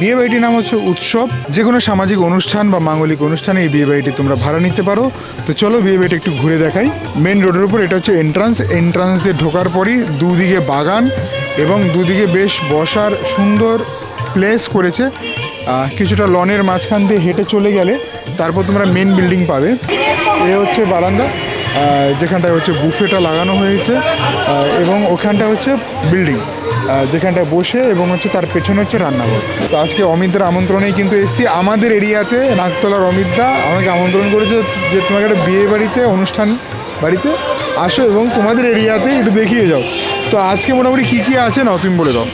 বিয়ে বাড়িটির নাম হচ্ছে উৎসব। যে কোনো সামাজিক অনুষ্ঠান বা মাঙ্গলিক অনুষ্ঠানে এই বিয়ে বাড়িটি তোমরা ভাড়া নিতে পারো। তো চলো বিয়ে বাড়িটা একটু ঘুরে দেখাই। মেন রোডের উপর এটা হচ্ছে এন্ট্রান্স এন্ট্রান্স দিয়ে ঢোকার পরই দুদিকে বাগান এবং দুদিকে বেশ বসার সুন্দর প্লেস করেছে। কিছুটা লনের মাঝখান দিয়ে হেঁটে চলে গেলে তারপর তোমরা মেন বিল্ডিং পাবে। এ হচ্ছে বারান্দা। যেখানটায় হচ্ছে বুফেটা লাগানো হয়েছে এবং ওখানটা হচ্ছে বিল্ডিং যেখানটায় বসে এবং হচ্ছে তার পেছনে হচ্ছে রান্নাঘর। তো আজকে অমিতদার আমন্ত্রণেই কিন্তু এসেছি আমাদের এরিয়াতে নাকতলার অমিতদা, আমাকে আমন্ত্রণ করেছে যে তোমাকে একটা বিয়ে বাড়িতে, অনুষ্ঠান বাড়িতে আসো এবং তোমাদের এরিয়াতে একটু দেখিয়ে যাও। তো আজকে মোটামুটি কী কী আছে না তুমি বলে দাও।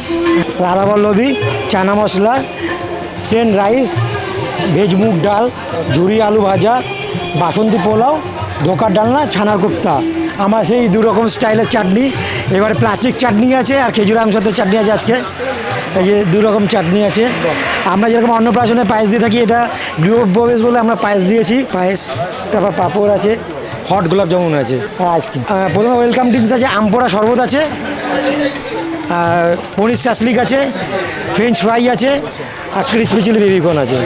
Radhaballabhi chana masala plain rice veg moong dal, ঝুরি আলু ভাজা, বাসন্তী পোলাও ধোকার ডালনা ছানার কোপ্তা। আমার সেই দু রকম স্টাইলের চাটনি এবারে প্লাস্টিক চাটনি আছে আর খেজুর আমসত্বের চাটনি আছে আজকে। এই যে দু রকম চাটনি আছে। আমরা যেরকম অন্নপ্রাশনে পায়েস দিয়ে থাকি এটা গৃহপ্রবেশ বলে আমরা পায়েস দিয়েছি পায়েস তারপর পাঁপড় আছে। হট গোলাপ জামুন আছে। আইসক্রিম। প্রথমে ওয়েলকাম ড্রিঙ্কস আছে আমপোড়া শরবত আছে। আর পনির চাসলিক আছে ফ্রেঞ্চ ফ্রাই আছে, আর ক্রিসপি চিলি বেবিকন আছে।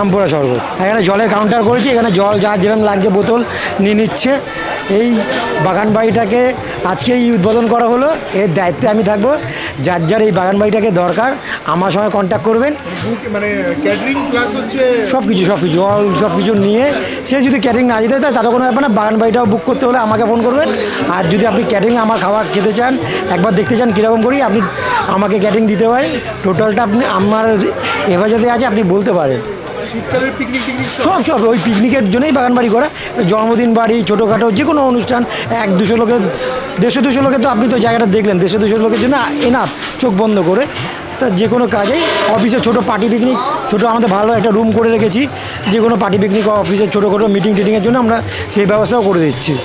আমপোড়া শরবত। এখানে জলের কাউন্টার করেছি, এখানে জল যা যেরকম লাগছে বোতল নিয়ে নিচ্ছে। এই বাগান বাড়িটাকে আজকেই উদ্বোধন করা হলো, এর দায়িত্বে আমি থাকব। যার যার এই বাগান বাড়িটাকে দরকার আমার সঙ্গে কন্ট্যাক্ট করবেন। মানে ক্যাটারিং প্লাস হচ্ছে সব কিছু সব কিছু অল সব কিছু নিয়ে। সে যদি ক্যাটারিং না দিতে হয় তাতে কোনো ব্যাপার না বাগান বাড়িটাও বুক করতে হলে আমাকে ফোন করবেন। আর যদি আপনি ক্যাটারিং আমার খাবার খেতে চান একবার দেখতে চান কীরকম করি আপনি আমাকে ক্যাটারিং দিতে পারেন। টোটালটা আপনি আমার হেফাজতে আছে আপনি বলতে পারেন। সব? সব ওই পিকনিকের জন্যই বাগান বাড়ি করা। জন্মদিন বাড়ি ছোটোখাটো যে কোনো অনুষ্ঠান এক দুশো লোকের দেড়শো দুশো লোকের তো আপনি তো জায়গাটা দেখলেন দেড়শো দুশো লোকের জন্য এনাফ চোখ বন্ধ করে। তা যে কোনো কাজেই অফিসে ছোটো পার্টি পিকনিক ছোটো আমাদের ভালো একটা রুম করে রেখেছি। যে কোনো পার্টি পিকনিক অফিসে ছোটো খাটো মিটিং টিটিংয়ের জন্য আমরা সেই ব্যবস্থাও করে দিচ্ছি।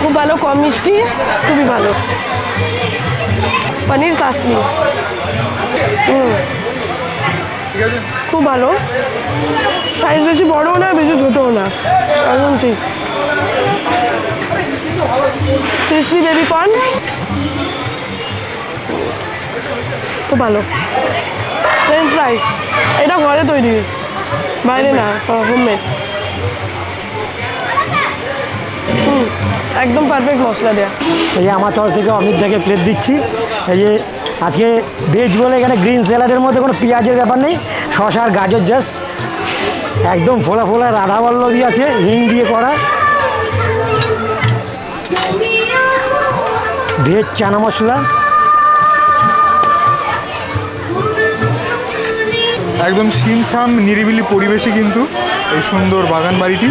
খুব ভালো, কম মিষ্টি, খুবই ভালো। পনির কাশ্মীর। হুম। খুব ভালো। সাইজ বেশি বড়ও না, বেশি ছোটও না। একদম ঠিক। ক্রিসপি বেবি কর্ন খুব ভালো। ফ্রেঞ্চ ফ্রাই এটা ঘরে তৈরি। বাইরে না হোমমেড হুম, একদম পারফেক্ট মশলা দেওয়া এই আমার তরফ থেকে অমিত থেকে প্লেট দিচ্ছি। এই যে আজকে ভেজ বলে এখানে গ্রিন স্যালাডের মধ্যে কোনো পেঁয়াজের ব্যাপার নেই, শশা আর গাজর জাস্ট একদম ফোলা ফোলা রাধাবল্লভী আছে, হিং দিয়ে করা। ভেজ চানা মশলা। একদম ছিমছাম নিরিবিলি পরিবেশে কিন্তু এই সুন্দর বাগান বাড়িটি।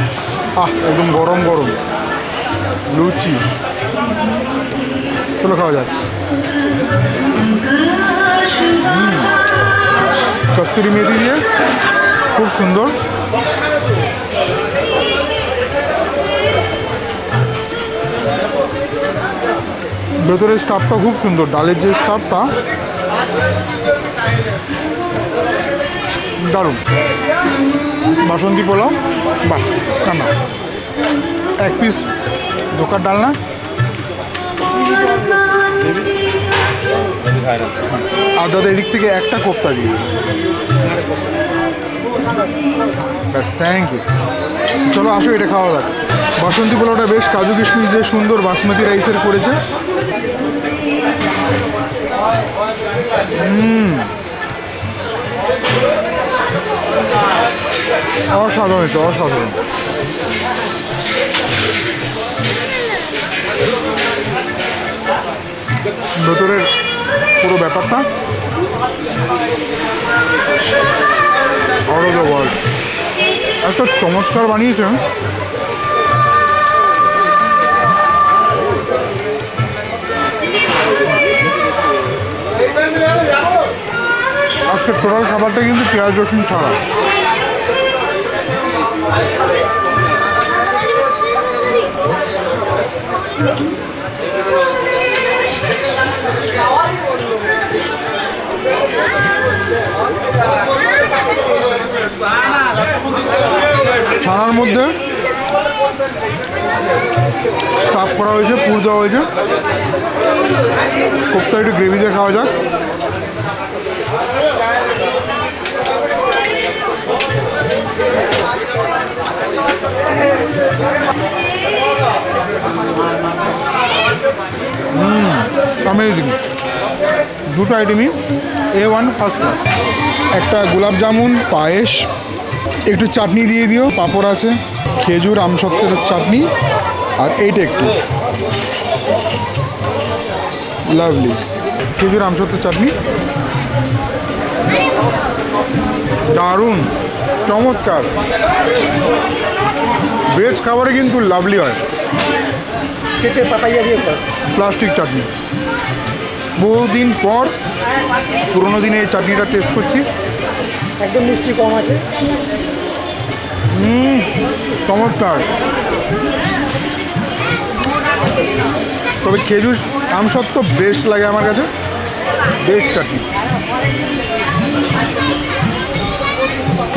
আহ, একদম গরম গরম। লুচি। চলো খাওয়া যাক। কস্তুরি মেথি দিয়ে খুব সুন্দর। ভেতরের স্টাফটা খুব সুন্দর, ডালের যে স্টাফটা, দারুণ। বাসন্তী পোলাও, বাহ, কান্না। এক পিস ধোকার ডালনা আর দাদা, এদিক থেকে একটা কোপ্তা দিয়ে ব্যাস থ্যাংক ইউ চলো, আসো, এটা খাওয়া যাক। বাসন্তী পোলাওটা বেশ কাজু কিশমিশ যে সুন্দর বাসমতি রাইসের করেছে। অসাধারণ এটা অসাধারণ। ভেতরের পুরো ব্যাপারটা? অফ দ্য ওয়ার্ল্ড একটা চমৎকার বানিয়েছে আজকে টোটাল খাবারটা কিন্তু পেঁয়াজ, রসুন ছাড়া। ছানার মধ্যে স্টাফ করা হয়েছে, পুর দেওয়া হয়েছে। কোপ্তা একটু গ্রেভি দিয়ে খাওয়া যাক। দুটো আইটেমই। এ ওয়ান ফার্স্ট ক্লাস একটা গোলাপ জামুন পায়েস একটু চাটনি দিয়ে দিও পাঁপড় আছে খেজুর আমসত্বের চাটনি আর এইটা একটু। লাভলি খেজুর আমসত্বের চাটনি। দারুণ। চমৎকার। ভেজ খাবারে কিন্তু লাভলি হয়। প্লাস্টিক চাটনি। বহুদিন পর পুরোনো দিনে এই চাটনিটা টেস্ট করছি। একদম মিষ্টি কম আছে। হুম চমৎকার। তবে খেজুর আমসত্ব বেস্ট লাগে আমার কাছে। বেস্ট চাটনি।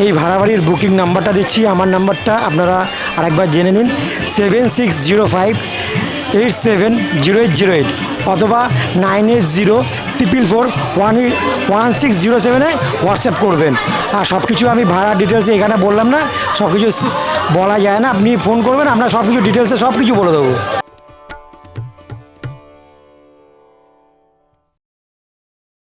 এই ভাড়া বাড়ির বুকিং নাম্বারটা দিচ্ছি। আমার নাম্বারটা আপনারা আরেকবার জেনে নিন। Seven six zero five eight seven zero eight zero eight অথবা nine eight zero triple four one one six zero সেভেনে হোয়াটসঅ্যাপ করবেন। আর সব কিছু আমি ভাড়া ডিটেলসে এখানে বললাম না সব কিছু বলা যায় না, আপনি ফোন করবেন, আমরা সব কিছু ডিটেলসে সব কিছু বলে দেবো।